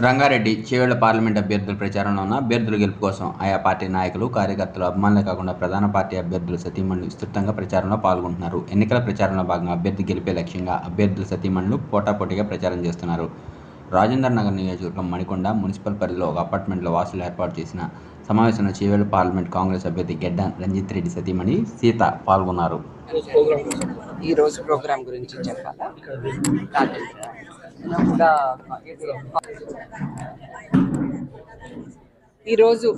Rangareddy Chevella parliament అభ్యర్థుల ప్రచారంలో ఉన్న అభ్యర్థుల గెలుపు కోసం ఆయా పార్టీ నాయకులు కార్యకర్తలు అభిమానులే కాకుండా ప్రధాన పార్టీ అభ్యర్థులు సతీమణులు విస్తృతంగా ప్రచారంలో పాల్గొంటున్నారు. ఎన్నికల ప్రచారంలో భాగంగా అభ్యర్థి గెలిపే లక్ష్యంగా అభ్యర్థుల సతీమణులు పోటాపోటీగా ప్రచారం చేస్తున్నారు. రాజేందర్ నగర్ నియోజకవర్గం మణికొండ మున్సిపల్ పరిధిలో ఒక అపార్ట్మెంట్లో వాసులు ఏర్పాటు చేసిన సమావేశంలో చేవేళ్ళ పార్లమెంట్ కాంగ్రెస్ అభ్యర్థి గెడ్డ రంజిత్ రెడ్డి సతీమణి సీత పాల్గొన్నారు. ఈ రోజు ప్రోగ్రాం గురించి చెప్పాలా? ఈరోజు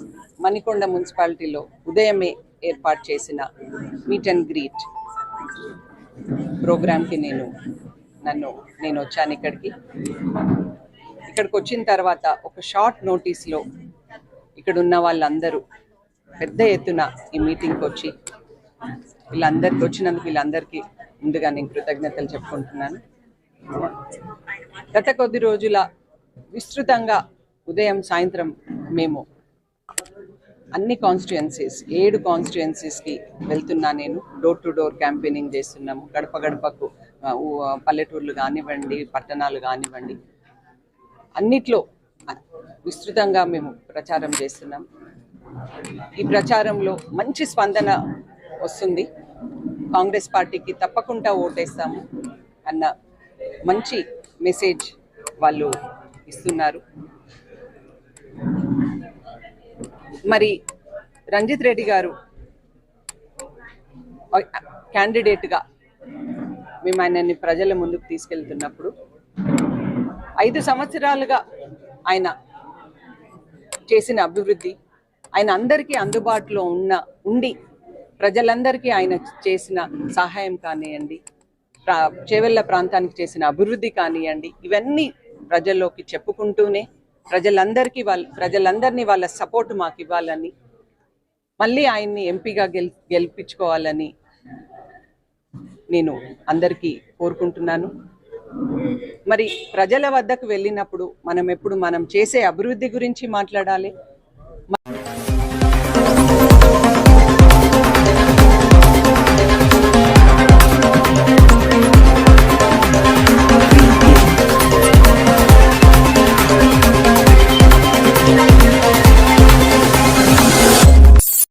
మణికొండ మున్సిపాలిటీలో ఉదయమే ఏర్పాటు చేసిన మీట్ అండ్ గ్రీట్ ప్రోగ్రాంకి నేను నన్ను నేను వచ్చాను ఇక్కడికి. ఇక్కడికి వచ్చిన తర్వాత ఒక షార్ట్ నోటీస్లో ఇక్కడ ఉన్న వాళ్ళందరూ పెద్ద ఎత్తున ఈ మీటింగ్కి వచ్చి వీళ్ళందరికీ వచ్చినందుకు వీళ్ళందరికీ ముందుగా నేను కృతజ్ఞతలు చెప్పుకుంటున్నాను. గత కొద్ది రోజుల విస్తృతంగా ఉదయం సాయంత్రం మేము అన్ని కాన్స్టిట్యుయెన్సీస్ ఏడు కాన్స్టిట్యుయెన్సీస్కి వెళ్తున్నా నేను. డోర్ టు డోర్ క్యాంపెయినింగ్ చేస్తున్నాము. గడప గడపకు పల్లెటూర్లు కానివ్వండి పట్టణాలు కానివ్వండి. అన్నిట్లో విస్తృతంగా మేము ప్రచారం చేస్తున్నాం. ఈ ప్రచారంలో మంచి స్పందన వస్తుంది. కాంగ్రెస్ పార్టీకి తప్పకుండా ఓటేస్తాము అన్న మంచి మెసేజ్ వాళ్ళు ఇస్తున్నారు. మరి రంజిత్ రెడ్డి గారు క్యాండిడేట్గా మేము ఆయనని ప్రజల ముందుకు తీసుకెళ్తున్నప్పుడు ఐదు సంవత్సరాలుగా ఆయన చేసిన అభివృద్ధి ఆయన అందరికీ అందుబాటులో ఉన్న ఉండి ప్రజలందరికీ ఆయన చేసిన సహాయం కానివ్వండి చేవెళ్ళ ప్రాంతానికి చేసిన అభివృద్ధి కానివ్వండి ఇవన్నీ ప్రజల్లోకి చెప్పుకుంటూనే ప్రజలందరికీ వాళ్ళ ప్రజలందరినీ వాళ్ళ సపోర్ట్ మాకు ఇవ్వాలని మళ్ళీ ఆయన్ని ఎంపీగా గెల్ గెలిపించుకోవాలని నేను అందరికీ కోరుకుంటున్నాను. మరి ప్రజల వద్దకు వెళ్ళినప్పుడు మనం ఎప్పుడు మనం చేసే అభివృద్ధి గురించి మాట్లాడాలి?